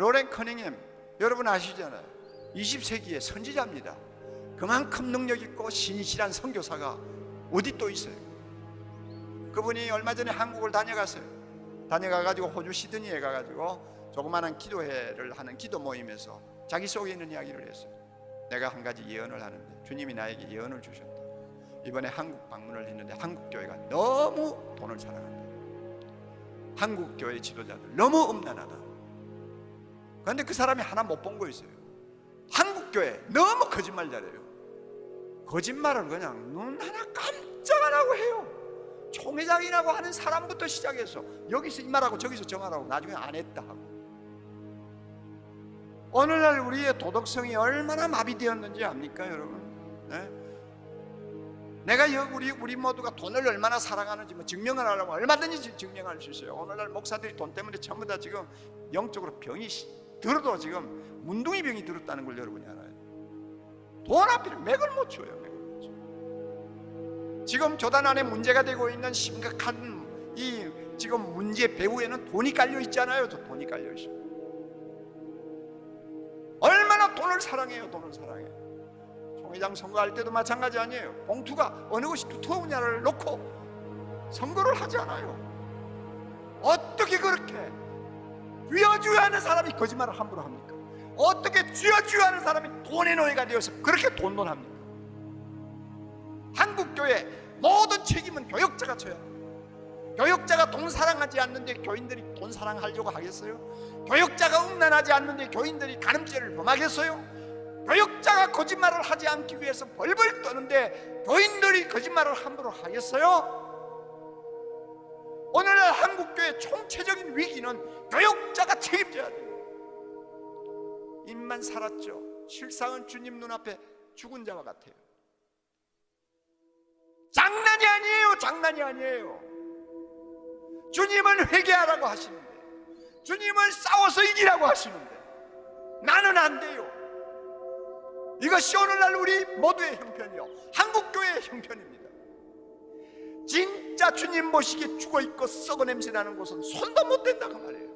로렌 커닝햄 여러분 아시잖아요. 20세기의 선지자입니다. 그만큼 능력 있고 신실한 선교사가 어디 또 있어요? 그분이 얼마 전에 한국을 다녀갔어요. 다녀가 가지고 호주 시드니에 가 가지고 조그마한 기도회를 하는 기도 모임에서 자기 속에 있는 이야기를 했어요. 내가 한 가지 예언을 하는데 주님이 나에게 예언을 주셨다. 이번에 한국 방문을 했는데 한국 교회가 너무 돈을 사랑한다. 한국 교회 지도자들 너무 음란하다. 그런데 그 사람이 하나 못 본 거 있어요. 한국 교회 너무 거짓말 잘해요. 거짓말을 그냥 눈 하나 깜짝 안 하고 해요. 총회장이라고 하는 사람부터 시작해서 여기서 이 말하고 저기서 저 말하고 나중에 안 했다 하고 오늘날 우리의 도덕성이 얼마나 마비되었는지 압니까 여러분? 네? 내가 여- 우리 우리 모두가 돈을 얼마나 사랑하는지 뭐 증명을 하려면 얼마든지 지- 증명할 수 있어요. 오늘날 목사들이 돈 때문에 전부 다 지금 영적으로 병이 시- 들어도 지금 문둥이 병이 들었다는 걸 여러분이 알아요. 돈 앞에 맥을 못 쳐요. 맥을 못 쳐. 지금 조단 안에 문제가 되고 있는 심각한 이 지금 문제 배후에는 돈이 깔려 있잖아요. 저 돈이 깔려 있어. 얼마나 돈을 사랑해요. 돈을 사랑해. 총회장 선거할 때도 마찬가지 아니에요. 봉투가 어느 것이 두터우냐를 놓고 선거를 하지 않아요. 그렇게 쥐어쥐어 하는 사람이 거짓말을 함부로 합니까? 어떻게 쥐어쥐어 하는 사람이 돈의 노예가 되어서 그렇게 돈돈합니까? 한국교회 모든 책임은 교역자가 져야 합니다. 교역자가 돈 사랑하지 않는데 교인들이 돈 사랑하려고 하겠어요? 교역자가 음란하지 않는데 교인들이 간음죄를 범하겠어요? 교역자가 거짓말을 하지 않기 위해서 벌벌 떠는데 교인들이 거짓말을 함부로 하겠어요? 오늘날 한국교회 총체적인 위기는 교역자가 책임져야 돼요. 입만 살았죠. 실상은 주님 눈앞에 죽은 자와 같아요. 장난이 아니에요. 장난이 아니에요. 주님은 회개하라고 하시는데, 주님은 싸워서 이기라고 하시는데, 나는 안 돼요. 이것이 오늘날 우리 모두의 형편이요. 한국교회의 형편입니다. 진짜 주님 모시기 죽어 있고 썩어 냄새 나는 곳은 손도 못 댄다 그 말이에요.